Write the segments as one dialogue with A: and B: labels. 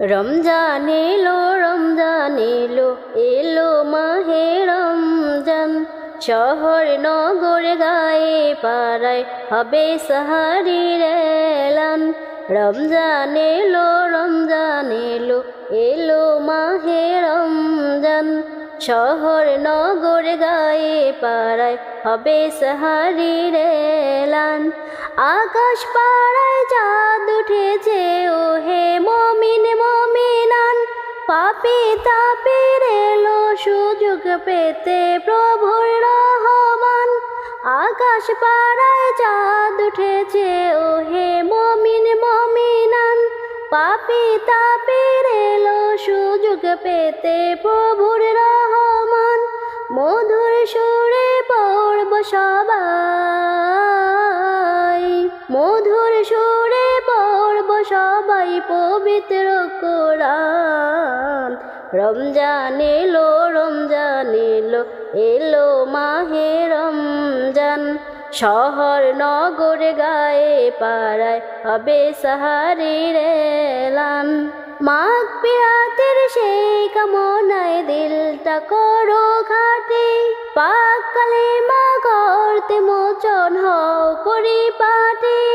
A: রমজান এলো রমজান এলো এলো মাহে রমজান। শহর নগর গায়ে পাড়ায় হবে সাহারির এলান। রমজান এলো রমজান এলো এলো মাহে রমজান। শহর নগর গায়ে পাড়ায় হবে সাহারির এলান। আকাশ পাড়ায় চাঁদ উঠেছে পাপি তাপির এলো সুযোগ পেতে প্রভুর রহমান। আকাশ পাড়ায় চাঁদ উঠেছে ও হে মমিন মমিনান। পাপি তাপির এলো সুযোগ পেতে প্রভুর রহমান। মধুর সুরে পড়ব সবাই মধুর সুরে পড়ব সবাই পবিত্র কোরআন। রমজান এলো রমজান এলো এলো মাহে রমজান। শহর নগর গায়ে পাড়ায় হবে সাহারির এলান। মাঘ পিরাতের সেই কামনায় দিলটা করো ঘাটে। পাক কালে মা করতে মোচন হও পরিপাটে।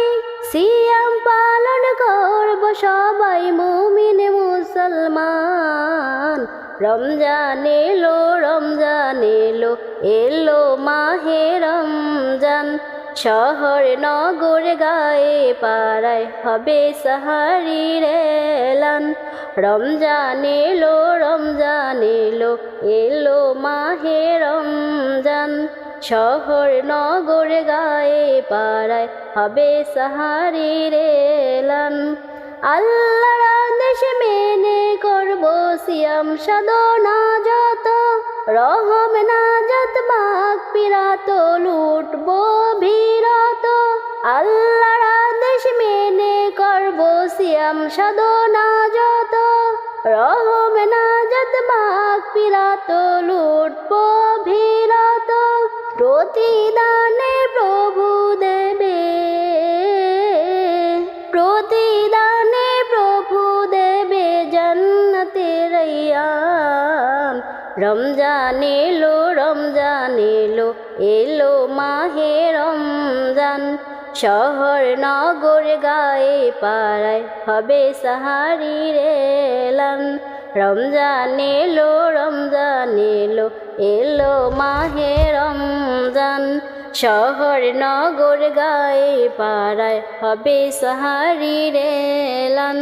A: সিয়াম পালন করব সবাই মুমিন মুসলমান। রমজান এলো রমজান এলো এলো মাহে রমজান। শহর, নগর, গায়ে পাড়ায় হবে সাহারির এলান। রমজান এলো রমজান এলো এলো মাহে রমজান। শহর নগর গায়ে পাড়ায় হবে সাহারি এলান। আল্লাহর আদেশ মেনে করব সিয়াম, সাধনা যত, রহম না যত মাগ পিরাত, লুটব ভিরত আল্লাহর আদেশ মেনে করব সিয়াম, সাধনা যত, রহম না যত মাগ পিরাত, লুটব ভিরত প্রতিদানে প্রভু দেবে। প্রতিদানে প্রভু দেবে জন্নতের রমজান এলো রমজান এলো এলো মাহে রমজান। শহর, নগর, গায়ে পাড়ায় হবে সাহারির এলান। রমজান এলো রমজান এলো এলো মাহে রমজান। শহর নগর গায়ে পাড়ায় হবে সাহারি এলান